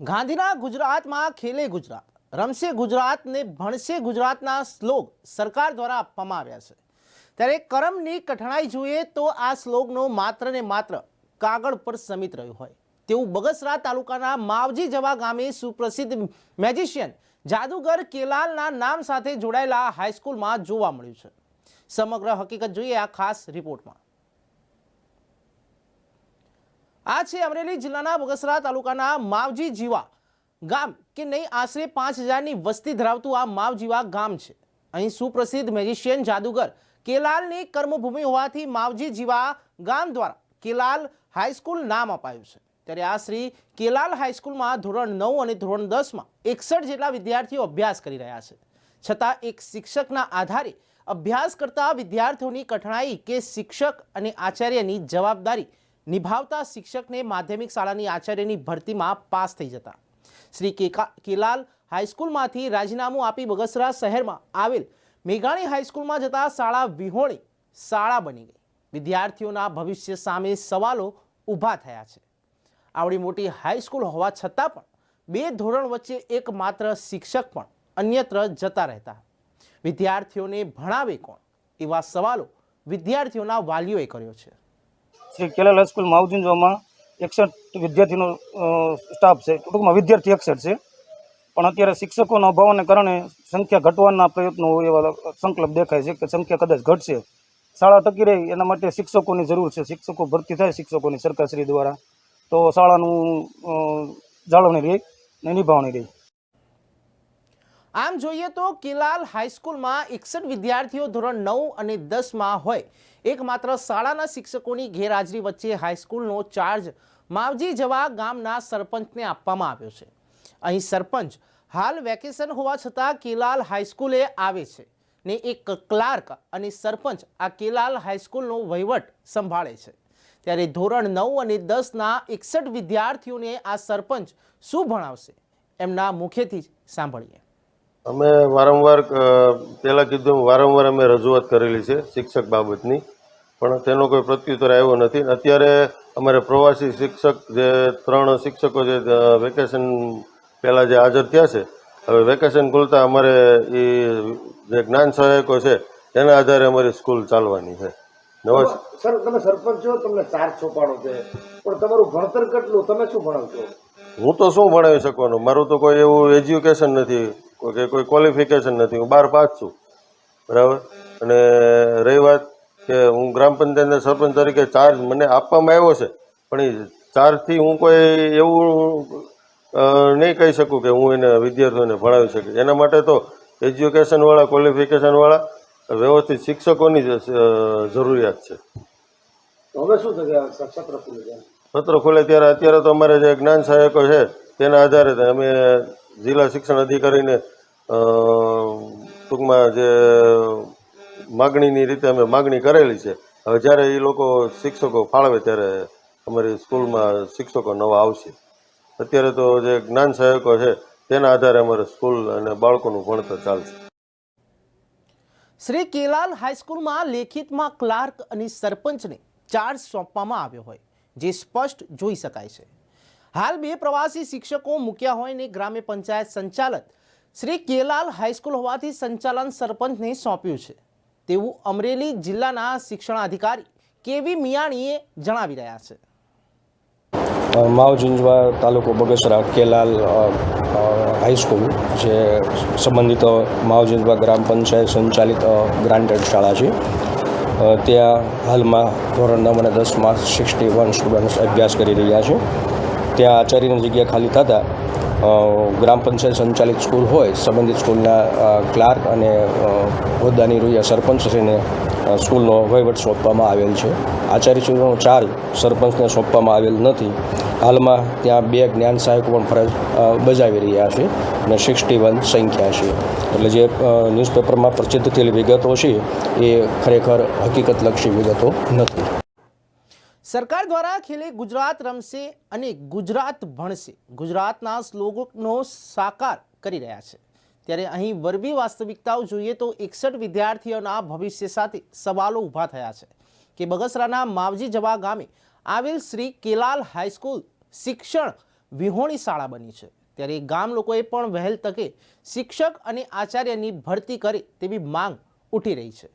ગાંધીના ગુજરાતમાં ખેલે ગુજરાત, રમશે ગુજરાત ને ભણશે ગુજરાતના શ્લોક સરકાર દ્વારા આપવામાં આવ્યા છે. ત્યારે કરમની કઠણાઈ જોઈએ તો આ શ્લોકનો માત્ર ને માત્ર કાગળ પર સમિત રહ્યું હોય. તેવું બગસરા તાલુકાના માવજી જવા ગામે સુપ્રસિદ્ધ મેજિશિયન જાદુગર કેલાલના નામ સાથે જોડાયેલા હાઈસ્કૂલમાં જોવા મળ્યું છે. સમગ્ર હકીકત જોઈએ આ ખાસ રિપોર્ટમાં. આ છે અમરેલી જિલ્લાના બગસરા તાલુકાના માવજી જીવા ગામ કે નહીં, આશરે પાંચ હજારની વસ્તી ધરાવતું આ માવજીવા ગામ છે. અહીં સુપ્રસિદ્ધ મેજિશિયન જાદુગર કેલાલની કર્મભૂમિ હોવાથી માવજી જીવા ગામ દ્વારા કેલાલ હાઈસ્કૂલ નામ અપાયું છે. ત્યારે આ શ્રી કેલાલ હાઈસ્કૂલમાં ધોરણ નવ અને ધોરણ દસમાં એકસઠ જેટલા વિદ્યાર્થીઓ અભ્યાસ કરી રહ્યા છે. છતાં એક શિક્ષકના આધારે અભ્યાસ કરતા વિદ્યાર્થીઓની કઠણાઈ કે શિક્ષક અને આચાર્યની જવાબદારી નિભાવતા શિક્ષકને માધ્યમિક શાળાની આચાર્યની ભરતીમાં પાસ થઈ જતા. શ્રી કેલાલ હાઈસ્કૂલમાંથી રાજીનામું આપી બગસરા શહેરમાં આવેલ મેઘાણી હાઈસ્કૂલમાં જતા શાળા વિહોણી શાળા બની ગઈ. વિદ્યાર્થીઓના ભવિષ્ય સામે સવાલો ઊભા થયા છે. આવડી મોટી હાઈસ્કૂલ હોવા છતાં પણ બે ધોરણ વચ્ચે એકમાત્ર શિક્ષક પણ અન્યત્ર જતા રહેતા. વિદ્યાર્થીઓને ભણાવે કોણ? એવા સવાલો વિદ્યાર્થીઓના વાલીઓએ કર્યો છે. શ્રી કેલાલ હાઈસ્કૂલ માવજીંજવામાં એકસઠ વિદ્યાર્થીનો સ્ટાફ છે. ટૂંકમાં વિદ્યાર્થી એકસઠ છે. પણ અત્યારે શિક્ષકોના અભાવને કારણે સંખ્યા ઘટવાના પ્રયત્નો હોય એવા સંકલ્પ દેખાય છે કે સંખ્યા કદાચ ઘટશે. શાળા ટકી રહે એના માટે શિક્ષકોની જરૂર છે. શિક્ષકો ભરતી થાય શિક્ષકોની સરકારશ્રી દ્વારા. તો શાળાનું જાળવણી રહે ને નિભાવણી રહે. આમ જોઈએ તો કેલાલ હાઈસ્કૂલમાં એકસઠ વિદ્યાર્થીઓ ધોરણ નવ અને દસમાં હોય. એકમાત્ર શાળાના શિક્ષકોની ગેરહાજરી વચ્ચે હાઈસ્કૂલનો ચાર્જ માવજી જવા ગામના સરપંચને આપવામાં આવ્યો છે. અહીં સરપંચ હાલ વેકેશન હોવા છતાં કેલાલ હાઈસ્કૂલે આવે છે ને એક ક્લાર્ક અને સરપંચ આ કેલાલ હાઈસ્કૂલનો વહીવટ સંભાળે છે. ત્યારે ધોરણ નવ અને દસના એકસઠ વિદ્યાર્થીઓને આ સરપંચ શું ભણાવશે? એમના મુખેથી જ સાંભળીએ. અમે વારંવાર પહેલાં કીધું એમ વારંવાર અમે રજૂઆત કરેલી છે શિક્ષક બાબતની પણ તેનો કોઈ પ્રત્યુત્તર આવ્યો નથી. અત્યારે અમારે પ્રવાસી શિક્ષક જે ત્રણ શિક્ષકો જે વેકેશન પહેલાં જે હાજર થયા છે હવે વેકેશન ખુલતા અમારે એ જે જ્ઞાન સહાયકો છે તેના આધારે અમારી સ્કૂલ ચાલવાની છે. નવા સર તમે સરપંચ છો તમને ચાર છોપાડો છે પણ તમારું ભણતર કેટલું? તમે શું ભણાવશો હું તો શું ભણાવી શકવાનું? મારું તો કોઈ એવું એજ્યુકેશન નથી. કે કોઈ ક્વોલિફિકેશન નથી હું બાર પાસ છું. બરાબર? અને રહી વાત કે હું ગ્રામ પંચાયતના સરપંચ તરીકે ચાર્જ મને આપવામાં આવ્યો છે પણ એ ચાર્જથી હું કોઈ એવું નહીં કહી શકું કે હું એને વિદ્યાર્થીઓને ભણાવી શકીશ એના માટે તો એજ્યુકેશનવાળા ક્વોલિફિકેશનવાળા વ્યવસ્થિત શિક્ષકોની જ જરૂરિયાત છે. હવે શું થશે? સત્ર ખુલે છે. સત્ર ખુલે ત્યારે અત્યારે તો અમારે જે જ્ઞાન સહાયકો છે તેના આધારે અમે જિલ્લા શિક્ષણ અધિકારીને ટૂંકમાં જે માગણીની રીતે અમે માગણી કરેલી છે. હવે જ્યારે એ લોકો શિક્ષકો ફાળવે ત્યારે અમારી સ્કૂલમાં શિક્ષકો નવા આવશે. અત્યારે તો જે જ્ઞાન સહાયકો છે, તેના આધારે અમારે સ્કૂલ અને બાળકોનું ભણતર ચાલશે. શ્રી કેલાલ હાઈસ્કૂલમાં લેખિતમાં ક્લાર્ક અને સરપંચને ચાર્જ સોંપવામાં આવ્યો હોય, જે સ્પષ્ટ જોઈ શકાય છે. હાલ બે પ્રવાસી શિક્ષકો મૂક્યા હોય ને ગ્રામ્ય પંચાયત સંચાલક શ્રી કેલાલ હાઈસ્કૂલ હોવાથી સંચાલન સરપંચને સોંપ્યું છે. તેવું અમરેલી જિલ્લાના શિક્ષણાધિકારી કેવી મિયાણીએ જણાવી રહ્યા છે. માવ ઝુંઝવા તાલુકો બગસરા કેલાલ હાઈસ્કૂલ, જે સંબંધિત માવ ઝુંઝવા ગ્રામ પંચાયત સંચાલિત ગ્રાન્ટેડ શાળા છે. ત્યાં હાલમાં ધોરણ નવ અને દસમાં સિક્સટી વન સ્ટુડન્ટ્સ અભ્યાસ કરી રહ્યા છે. ત્યાં આચાર્યની જગ્યા ખાલી થતાં ગ્રામ પંચાયત સંચાલિત સ્કૂલ હોય, સંબંધિત સ્કૂલના ક્લાર્ક અને હોદ્દાની રૂયા સરપંચશ્રીને સ્કૂલનો વહીવટ સોંપવામાં આવેલ છે. આચાર્યશ્રીનો ચાર્જ સરપંચને સોંપવામાં આવેલ નથી. હાલમાં ત્યાં બે જ્ઞાન સહાયકો પણ ફરજ બજાવી રહ્યા છે અને સિક્સટી વન સંખ્યા છે. એટલે જે ન્યૂઝપેપરમાં પ્રસિદ્ધ થયેલી વિગતો છે, એ ખરેખર હકીકતલક્ષી વિગતો નથી. સરકાર દ્વારા ખેલે ગુજરાત રમશે અને ગુજરાત ભણશે. ગુજરાતના સ્લોગનો સાકાર કરી રહ્યા છે. ત્યારે અહીં વરવી વાસ્તવિકતાઓ જોઈએ તો એકસઠ વિદ્યાર્થીઓના ભવિષ્ય સાથે સવાલો ઊભા થયા છે કે બગસરાના માવજી જવા ગામે આવેલ શ્રી કેલાલ હાઈસ્કૂલ શિક્ષણ વિહોણી શાળા બની છે. ત્યારે ગામ લોકોએ પણ વહેલ તકે શિક્ષક અને આચાર્યની ભરતી કરે તેવી માંગ ઉઠી રહી છે.